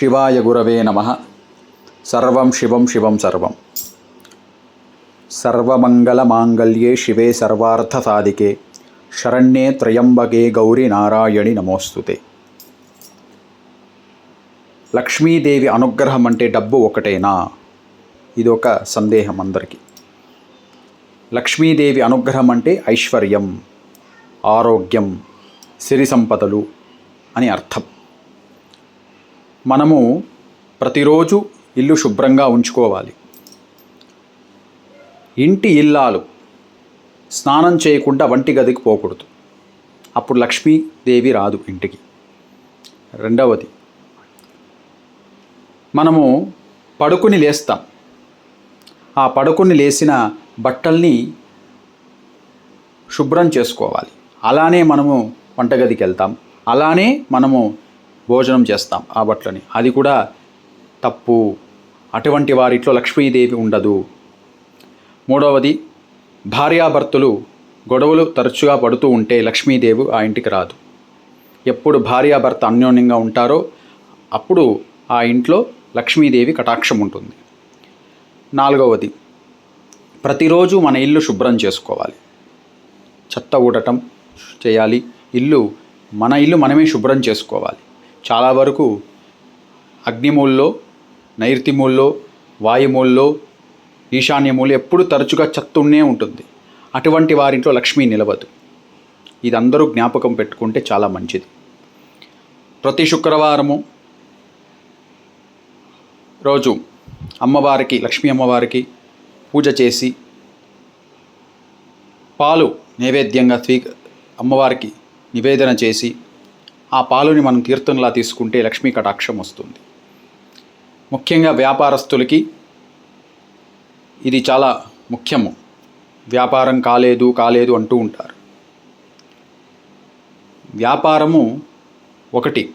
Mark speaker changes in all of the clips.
Speaker 1: శివాయ గురవే నమ. సర్వం శివం శివం సర్వం. సర్వమంగళమాంగళ్యే శివే సర్వార్థసాధికే. శరణ్యే త్రయంబకే గౌరి నారాయణి నమోస్తుతే. లక్ష్మీదేవి అనుగ్రహం అంటే డబ్బు ఒకటేనా? ఇది ఒక సందేహం అందరికీ. లక్ష్మీదేవి అనుగ్రహం అంటే ఐశ్వర్యం ఆరోగ్యం సిరి సంపదలు అని అర్థం. మనము ప్రతిరోజు ఇల్లు శుభ్రంగా ఉంచుకోవాలి. ఇంటి ఇల్లాలు స్నానం చేయకుండా వంటి గదికి పోకూడదు. అప్పుడు లక్ష్మీదేవి రాదు ఇంటికి. రెండవది మనము పడుకుని లేస్తాం. ఆ పడుకుని లేచిన బట్టల్ని శుభ్రం చేసుకోవాలి. అలానే మనము వంటగదికి వెళ్తాం. అలానే మనము భోజనం చేస్తాం ఆ బట్టలని. అది కూడా తప్పు. అటువంటి వారిట్లో లక్ష్మీదేవి ఉండదు. మూడవది భార్యాభర్తలు గొడవలు తరచుగా పడుతూ ఉంటే లక్ష్మీదేవి ఆ ఇంటికి రాదు. ఎప్పుడు భార్యాభర్త అన్యోన్యంగా ఉంటారో అప్పుడు ఆ ఇంట్లో లక్ష్మీదేవి కటాక్షం ఉంటుంది. నాలుగవది ప్రతిరోజు మన ఇల్లు శుభ్రం చేసుకోవాలి. చెత్త ఊడటం చేయాలి. ఇల్లు మన ఇల్లు మనమే శుభ్రం చేసుకోవాలి. చాలా వరకు అగ్నిమూల్లో నైరుతిమూల్లో వాయుమూల్లో ఈశాన్యమూలు ఎప్పుడు తరచుగా చెత్తనే ఉంటుంది. అటువంటి వారింట్లో లక్ష్మీ నిలవదు. ఇది అందరూ జ్ఞాపకం పెట్టుకుంటే చాలా మంచిది. ప్రతి శుక్రవారము రోజు అమ్మవారికి లక్ష్మీ అమ్మవారికి పూజ చేసి పాలు నైవేద్యంగా స్వీ అమ్మవారికి నివేదన చేసి ఆ పాలుని మనం తీర్థంలా తీసుకుంటే లక్ష్మీ కటాక్షం వస్తుంది. ముఖ్యంగా వ్యాపారస్తులకి ఇది చాలా ముఖ్యము. వ్యాపారం కాలేదు కాలేదు అంటూ ఉంటారు. వ్యాపారము ఒకటి.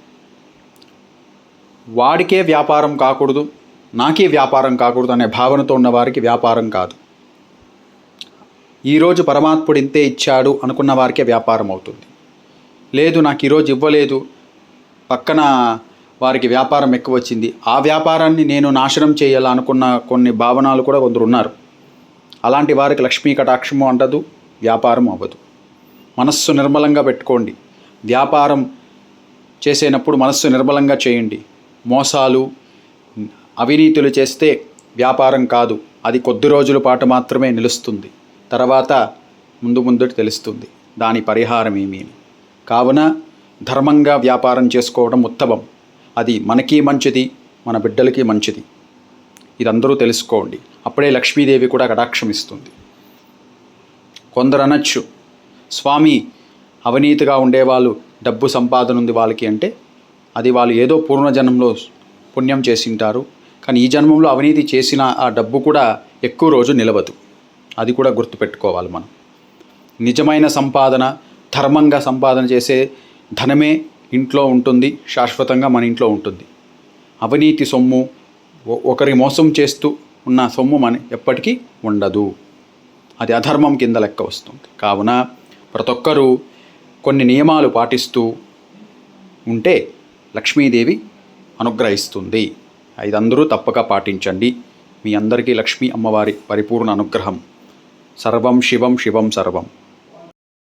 Speaker 1: వాడికే వ్యాపారం కాకూడదు నాకే వ్యాపారం కాకూడదు అనే భావనతో ఉన్నవారికి వ్యాపారం కాదు. ఈరోజు పరమాత్ముడు ఇంతే ఇచ్చాడు అనుకున్న వారికే వ్యాపారం అవుతుంది. లేదు నాకు ఈరోజు ఇవ్వలేదు. పక్కన వారికి వ్యాపారం ఎక్కువ వచ్చింది ఆ వ్యాపారాన్ని నేను నాశనం చేయాలనుకున్న కొన్ని భావనలు కూడా కొందరు ఉన్నారు అలాంటి వారికి లక్ష్మీ కటాక్షము అంటదు వ్యాపారం అవ్వదు. మనస్సు నిర్మలంగా పెట్టుకోండి. వ్యాపారం చేసేటప్పుడు మనస్సు నిర్మలంగా చేయండి. మోసాలు అవినీతులు చేస్తే వ్యాపారం కాదు. అది కొద్ది రోజుల పాటు మాత్రమే నిలుస్తుంది. తర్వాత ముందు ముందు తెలుస్తుంది. దాని పరిహారం ఏమీ కావున ధర్మంగా వ్యాపారం చేసుకోవడం ఉత్తమం. అది మనకి మంచిది మన బిడ్డలకి మంచిది. ఇదందరూ తెలుసుకోండి. అప్పుడే లక్ష్మీదేవి కూడా కటాక్షమిస్తుంది కొందరు అనొచ్చు స్వామి అవినీతిగా ఉండేవాళ్ళు డబ్బు సంపాదన ఉంది వాళ్ళకి అంటే అది వాళ్ళు ఏదో పూర్వజన్మలో పుణ్యం చేసింటారు. కానీ ఈ జన్మంలో అవినీతి చేసిన ఆ డబ్బు కూడా ఎక్కువ రోజు నిలవదు. అది కూడా గుర్తుపెట్టుకోవాలి మనం. నిజమైన సంపాదన ధర్మంగా సంపాదన చేసే ధనమే ఇంట్లో ఉంటుంది శాశ్వతంగా మన ఇంట్లో ఉంటుంది. అవినీతి సొమ్ము ఒకరి మోసం చేస్తూ ఉన్న సొమ్ము మన ఎప్పటికీ ఉండదు. అది అధర్మం కింద లెక్క వస్తుంది. కావున ప్రతి ఒక్కరూ కొన్ని నియమాలు పాటిస్తూ ఉంటే లక్ష్మీదేవి అనుగ్రహిస్తుంది. ఐదందరూ తప్పక పాటించండి. మీ అందరికీ లక్ష్మీ అమ్మవారి పరిపూర్ణ అనుగ్రహం. సర్వం శివం శివం సర్వం.